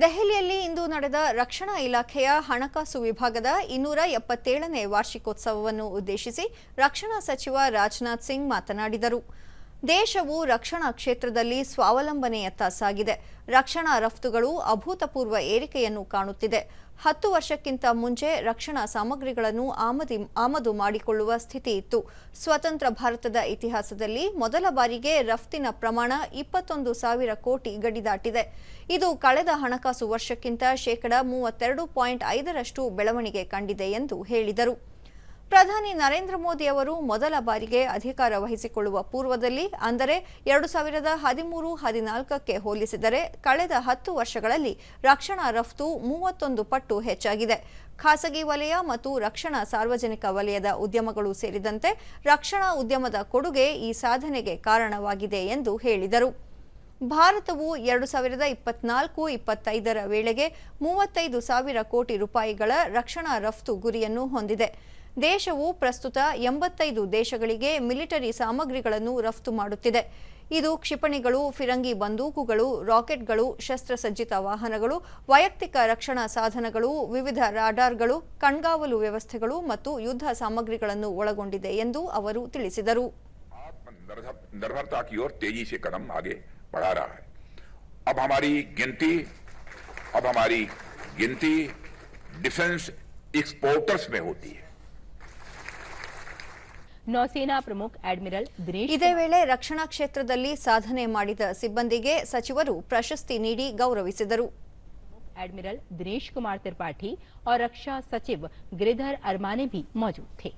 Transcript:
ದೆಹಲಿಯಲ್ಲಿ ಇಂದು ನಡೆದ ರಕ್ಷಣಾ ಇಲಾಖೆಯ ಹಣಕಾಸು ವಿಭಾಗದ ಇನ್ನೂರ ಎಪ್ಪತ್ತೇಳನೇ ವಾರ್ಷಿಕೋತ್ಸವವನ್ನು ಉದ್ದೇಶಿಸಿ ರಕ್ಷಣಾ ಸಚಿವ ರಾಜನಾಥ್ ಸಿಂಗ್ ಮಾತನಾಡಿದರು. ದೇಶವು ರಕ್ಷಣಾ ಕ್ಷೇತ್ರದಲ್ಲಿ ಸ್ವಾವಲಂಬನೆಯತ್ತ ಸಾಗಿದೆ. ರಕ್ಷಣಾ ರಫ್ತುಗಳು ಅಭೂತಪೂರ್ವ ಏರಿಕೆಯನ್ನು ಕಾಣುತ್ತಿದೆ. ಹತ್ತು ವರ್ಷಕ್ಕಿಂತ ಮುಂಚೆ ರಕ್ಷಣಾ ಸಾಮಗ್ರಿಗಳನ್ನು ಆಮದಿ, ಆಮದು ಮಾಡಿಕೊಳ್ಳುವ ಸ್ಥಿತಿ ಇತ್ತು. ಸ್ವತಂತ್ರ ಭಾರತದ ಇತಿಹಾಸದಲ್ಲಿ ಮೊದಲ ಬಾರಿಗೆ ರಫ್ತಿನ ಪ್ರಮಾಣ ಇಪ್ಪತ್ತೊಂದು ಸಾವಿರ ಕೋಟಿ ಗಡಿ ದಾಟಿದೆ. ಇದು ಕಳೆದ ಹಣಕಾಸು ವರ್ಷಕ್ಕಿಂತ ಶೇಕಡ ಮೂವತ್ತೆರಡು ಪಾಯಿಂಟ್ ಐದರಷ್ಟು ಬೆಳವಣಿಗೆ ಕಂಡಿದೆ ಎಂದು ಹೇಳಿದರು. ಪ್ರಧಾನಿ ನರೇಂದ್ರ ಮೋದಿ ಅವರು ಮೊದಲ ಬಾರಿಗೆ ಅಧಿಕಾರ ವಹಿಸಿಕೊಳ್ಳುವ ಪೂರ್ವದಲ್ಲಿ, ಅಂದರೆ ಎರಡು ಸಾವಿರದ ಹದಿಮೂರು ಹದಿನಾಲ್ಕಕ್ಕೆ ಹೋಲಿಸಿದರೆ ಕಳೆದ ಹತ್ತು ವರ್ಷಗಳಲ್ಲಿ ರಕ್ಷಣಾ ರಫ್ತು ಮೂವತ್ತೊಂದು ಪಟ್ಟು ಹೆಚ್ಚಾಗಿದೆ. ಖಾಸಗಿ ವಲಯ ಮತ್ತು ರಕ್ಷಣಾ ಸಾರ್ವಜನಿಕ ವಲಯದ ಉದ್ಯಮಗಳು ಸೇರಿದಂತೆ ರಕ್ಷಣಾ ಉದ್ಯಮದ ಕೊಡುಗೆ ಈ ಸಾಧನೆಗೆ ಕಾರಣವಾಗಿದೆ ಎಂದು ಹೇಳಿದರು. ಭಾರತವು ಎರಡು ಸಾವಿರದ ಇಪ್ಪತ್ನಾಲ್ಕು ಇಪ್ಪತ್ತೈದರ ವೇಳೆಗೆ ಮೂವತ್ತೈದು ಸಾವಿರ ಕೋಟಿ ರೂಪಾಯಿಗಳ ರಕ್ಷಣಾ ರಫ್ತು ಗುರಿಯನ್ನು ಹೊಂದಿದೆ. ದೇಶವು ಪ್ರಸ್ತುತ ಎಂಬತ್ತೈದು ದೇಶಗಳಿಗೆ ಮಿಲಿಟರಿ ಸಾಮಗ್ರಿಗಳನ್ನು ರಫ್ತು ಮಾಡುತ್ತಿದೆ ಇದು ಕ್ಷಿಪಣಿಗಳು ಫಿರಂಗಿ ಬಂದೂಕುಗಳು ರಾಕೆಟ್ಗಳು ಶಸ್ತ್ರಸಜ್ಜಿತ ವಾಹನಗಳು ವೈಯಕ್ತಿಕ ರಕ್ಷಣಾ ಸಾಧನಗಳು ವಿವಿಧ ರಾಡಾರ್ಗಳು ಕಣ್ಗಾವಲು ವ್ಯವಸ್ಥೆಗಳು ಮತ್ತು ಯುದ್ಧ ಸಾಮಗ್ರಿಗಳನ್ನು ಒಳಗೊಂಡಿದೆ ಎಂದು ಅವರು ತಿಳಿಸಿದರು आत्मनिर्भर- निर्भरता की ओर तेजी से कदम आगे बढ़ा रहा है अब हमारी गिनती अब हमारी गिनती डिफेंस एक्सपोर्टर्स में होती है नौसेना प्रमुख एडमिरल दिनेश ಇದೇ ವೇಳೆ ರಕ್ಷಣಾ ಕ್ಷೇತ್ರದಲ್ಲಿ ಸಾಧನೆ ಮಾಡಿದ ಸಿಬ್ಬಂದಿಗೆ ಸಚಿವರು ಪ್ರಶಸ್ತಿ ನೀಡಿ ಗೌರವಿಸಿದರು एडमिरल दिनेश कुमार त्रिपाठी और रक्षा सचिव गिरिधर अरमाने भी मौजूद थे